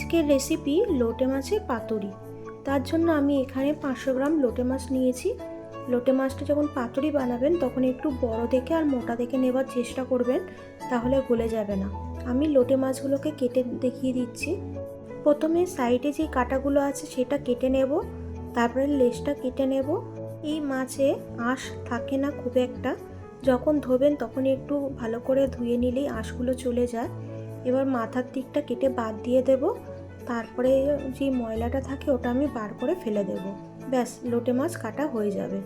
আজকের রেসিপি লোটে মাছের পাতুরি। তার জন্য আমি এখানে পাঁচশো গ্রাম লোটে মাছ নিয়েছি। লোটে মাছটা যখন পাতুরি বানাবেন, তখন একটু বড় দেখে আর মোটা দেখে নেবার চেষ্টা করবেন, তাহলে গলে যাবে না। আমি লোটে মাছগুলোকে কেটে দেখিয়ে দিচ্ছি। প্রথমে সাইডে যে কাটাগুলো আছে, সেটা কেটে নেব। তারপরে লেজটা কেটে নেব। এই মাছে আঁশ থাকে না খুব একটা। যখন ধোবেন, তখন একটু ভালো করে ধুয়ে নিলেই আঁশগুলো চলে যায়। এবার মাথার দিকটা কেটে বাদ দিয়ে দেব। তারপরে যে ময়লাটা থাকে ওটা আমি বার করে ফেলে দেব। ব্যাস, লোটে মাছ কাটা হয়ে যাবে।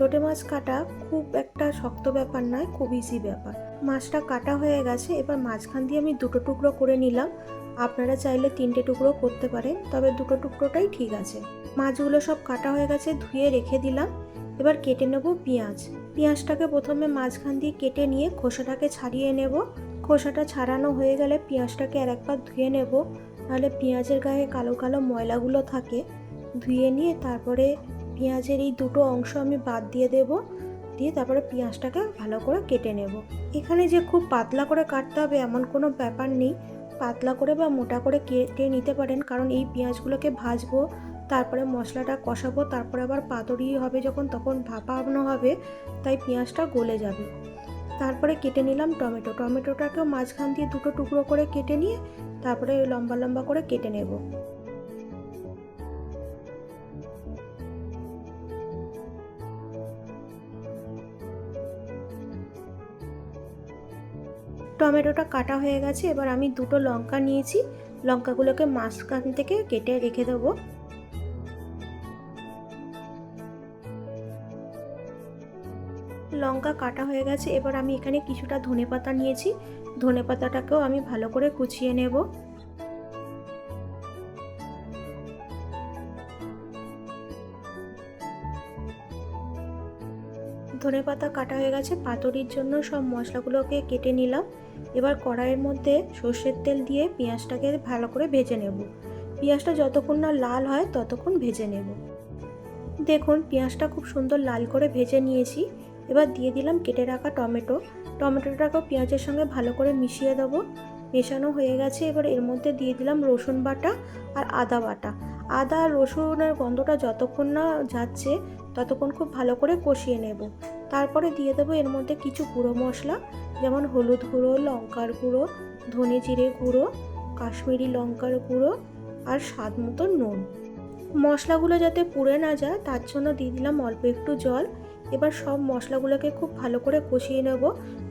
লোটে মাছ কাটা খুব একটা শক্ত ব্যাপার নয়, খুব ইজি ব্যাপার। মাছটা কাটা হয়ে গেছে, এবার মাঝখান দিয়ে আমি দুটো টুকরো করে নিলাম। আপনারা চাইলে তিনটে টুকরো করতে পারেন, তবে দুটো টুকরোটাই ঠিক আছে। মাছগুলো সব কাটা হয়ে গেছে, ধুয়ে রেখে দিলাম। এবার কেটে নেব পেঁয়াজ। পেঁয়াজটাকে প্রথমে মাঝখান দিয়ে কেটে নিয়ে খোসাটাকে ছাড়িয়ে নেব। খোসাটা ছাড়ানো হয়ে গেলে পেঁয়াজটাকে আর একবার ধুয়ে নেব। নাহলে পেঁয়াজের গায়ে কালো কালো ময়লাগুলো থাকে, ধুয়ে নিয়ে তারপরে পেঁয়াজের এই দুটো অংশ আমি বাদ দিয়ে দেব, দিয়ে তারপরে পেঁয়াজটাকে ভালো করে কেটে নেব। এখানে যে খুব পাতলা করে কাটতে হবে এমন কোনো ব্যাপার নেই, পাতলা করে বা মোটা করে কেটে নিতে পারেন, কারণ এই পেঁয়াজগুলোকে ভাজবো, তারপরে মশলাটা কষাবো, তারপরে আবার পাতুরি হবে যখন, তখন ভাপানো হবে, তাই পেঁয়াজটা গলে যাবে। তারপরে কেটে নিলাম টমেটো। টমেটোটাকেও মাঝখান দিয়ে দুটো টুকরো করে কেটে নিয়ে তারপরে লম্বা লম্বা করে কেটে নেব। টমেটোটা কাটা হয়ে গেছে, এবার আমি দুটো লঙ্কা নিয়েছি। লঙ্কাগুলোকে মাঝখান থেকে কেটে রেখে দেবো। লঙ্কা কাটা হয়ে গেছে, এবার আমি এখানে কিছুটা ধনে পাতা নিয়েছি। ধনে পাতাটাকেও আমি ভালো করে কুচিয়ে নেব। ধনে পাতা কাটা হয়ে গেছে, পাতুরির জন্য সব মশলাগুলোকে কেটে নিলাম। এবার কড়াইয়ের মধ্যে সর্ষের তেল দিয়ে পেঁয়াজটাকে ভালো করে ভেজে নেব। পেঁয়াজটা যতক্ষণ না লাল হয় ততক্ষণ ভেজে নেব। দেখুন, পেঁয়াজটা খুব সুন্দর লাল করে ভেজে নিয়েছি। এবার দিয়ে দিলাম কেটে রাখা টমেটো। টমেটোটাকেও পেঁয়াজের সঙ্গে ভালো করে মিশিয়ে দেবো। মেশানো হয়ে গেছে, এবার এর মধ্যে দিয়ে দিলাম রসুন বাটা আর আদা বাটা। আদা আর রসুনের গন্ধটা যতক্ষণ না যাচ্ছে, ততক্ষণ খুব ভালো করে কষিয়ে নেব। তারপরে দিয়ে দেবো এর মধ্যে কিছু গুঁড়ো মশলা, যেমন হলুদ গুঁড়ো, লঙ্কার গুঁড়ো, ধনে জিরে গুঁড়ো, কাশ্মীরি লঙ্কার গুঁড়ো আর স্বাদ মতো নুন। মশলাগুলো যাতে পুড়ে না যায়, তার জন্য দিয়ে দিলাম অল্প একটু জল। এবার সব মশলাগুলোকে খুব ভালো করে কষিয়ে নেব।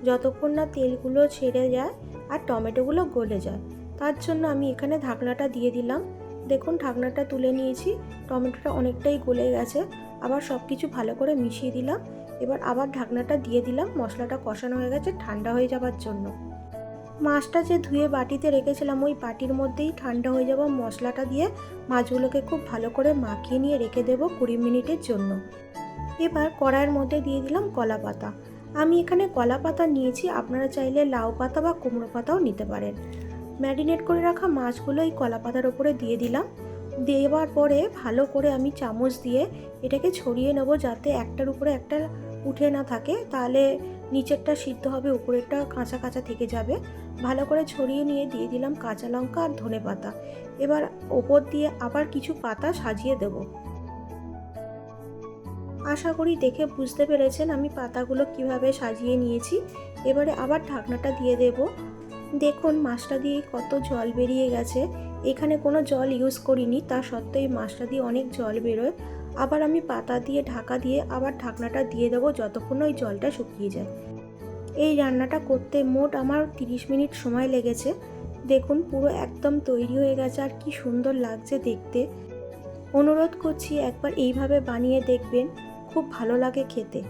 যতক্ষণ না তেলগুলো ছেড়ে যায় আর টমেটোগুলো গলে যায়। তার জন্য আমি এখানে ঢাকনাটা দিয়ে দিলাম। দেখুন, ঢাকনাটা তুলে নিয়েছি। টমেটোটা অনেকটাই গলে গেছে। আবার সব কিছু ভালো করে মিশিয়ে দিলাম। এবার আবার ঢাকনাটা দিয়ে দিলাম। মশলাটা কষানো হয়ে গেছে, ঠান্ডা হয়ে যাবার জন্য। মাছটা যে ধুয়ে বাটিতে রেখেছিলাম, ওই বাটির মধ্যেই ঠান্ডা হয়ে যাওয়া মশলাটা দিয়ে মাছগুলোকে খুব ভালো করে মাখিয়ে নিয়ে রেখে দেবো কুড়ি মিনিটের জন্য। এবার কড়াইয়ের মধ্যে দিয়ে দিলাম কলা পাতা। আমি এখানে কলা পাতা নিয়েছি, আপনারা চাইলে লাউ পাতা বা কুমড়ো পাতাও নিতে পারেন। ম্যারিনেট করে রাখা মাছগুলো এই কলা পাতার ওপরে দিয়ে দিলাম। দেওয়ার পরে ভালো করে আমি চামচ দিয়ে এটাকে ছড়িয়ে নেব যাতে একটার উপরে একটা উঠে না থাকে, তাহলে নিচেরটা সিদ্ধ হবে, উপরেরটা কাঁচা কাঁচা থেকে যাবে। ভালো করে ছড়িয়ে নিয়ে দিয়ে দিলাম কাঁচা লঙ্কা আর ধনে পাতা। এবার ওপর দিয়ে আবার কিছু পাতা সাজিয়ে দেবো। আশা করি দেখে বুঝতে পেরেছেন আমি পাতাগুলো কীভাবে সাজিয়ে নিয়েছি। এবারে আবার ঢাকনাটা দিয়ে দেব। দেখুন, মাছটা দিয়ে কত জল বেরিয়ে গেছে। এখানে কোনো জল ইউজ করিনি, তা সত্ত্বেও এই মাছটা দিয়ে অনেক জল বেরোয়। আবার আমি পাতা দিয়ে, ঢাকা দিয়ে আবার ঢাকনাটা দিয়ে দেবো যতক্ষণ ওই জলটা শুকিয়ে যায়। এই রান্নাটা করতে মোট আমার 30 মিনিট সময় লেগেছে। দেখুন, পুরো একদম তৈরি হয়ে গেছে আর কি সুন্দর লাগছে দেখতে। অনুরোধ করছি একবার এইভাবে বানিয়ে দেখবেন। খুব ভালো লাগে খেতে।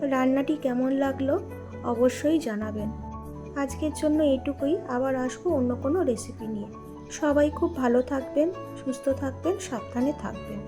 রান্নাটি কেমন লাগল অবশ্যই জানাবেন। আজকের জন্য এটুকুই। আবার আসব অন্য কোনো রেসিপি নিয়ে। সবাই খুব ভালো থাকবেন, সুস্থ থাকবেন, সাবধানে থাকবেন।